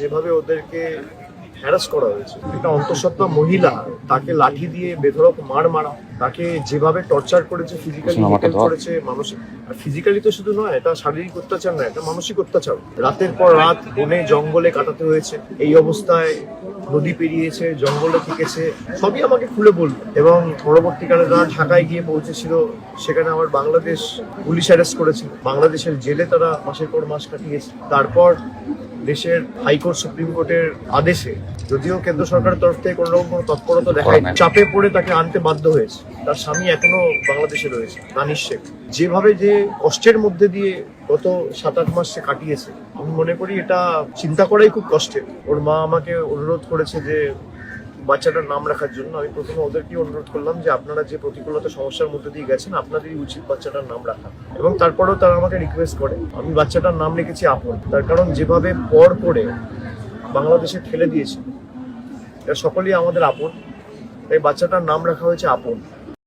যেভাবে ওদেরকে হ্যারাস করা হয়েছে। একটা অন্তঃসত্ত্বা মহিলা তাকে লাঠি দিয়ে বেধরক মার মারা তাকে যেভাবে টর্চার করেছে ফিজিক্যালি করেছে মানসিক আর ফিজিক্যালি তো শুধু নয় এটা শারীরিক অত্যাচার নয় এটা মানসিক অত্যাচার। রাতের পর রাত বনে জঙ্গলে কাটাতে হয়েছে। এই অবস্থায় নদী পেরিয়েছে জঙ্গলে থেকেছে সবই আমাকে খুলে বলল। এবং পরবর্তীকালে তারা ঢাকায় গিয়ে পৌঁছেছিল সেখানে আমার বাংলাদেশ পুলিশ অ্যারেস্ট করেছিল। বাংলাদেশের জেলে তারা মাসের পর মাস কাটিয়েছে। তারপর দেশের হাইকোর্ট সুপ্রিম কোর্টের আদেশে যদিও কেন্দ্র সরকারের তরফ থেকে কোনো রকম কোনো তৎপরতা দেখায় চাপে পড়ে তাকে আনতে বাধ্য হয়েছে। তার স্বামী এখনও বাংলাদেশে রয়েছে দানিশ শেখ। যেভাবে যে কষ্টের মধ্যে দিয়ে গত সাত আট মাস সে কাটিয়েছে। আমি মনে করি এটা চিন্তা করাই খুব কষ্টের। ওর মা আমাকে অনুরোধ করেছে যে বাচ্চাটার নাম রাখার জন্য। আমি প্রথমে ওদেরকে অনুরোধ করলাম যে আপনারা যে প্রতিকূলতা সমস্যার মধ্যে দিয়ে গেছেন, আপনাদেরই উচিত বাচ্চাটার নাম রাখা। এবং তারপরেও তারা আমাকে রিকোয়েস্ট করে, আমি বাচ্চাটার নাম রেখেছি আপন। তার কারণ যেভাবে পর করে বাংলাদেশে ঠেলে দিয়েছে, এটা সকলেই আমাদের আপন। তাই বাচ্চাটার নাম রাখা হয়েছে আপন।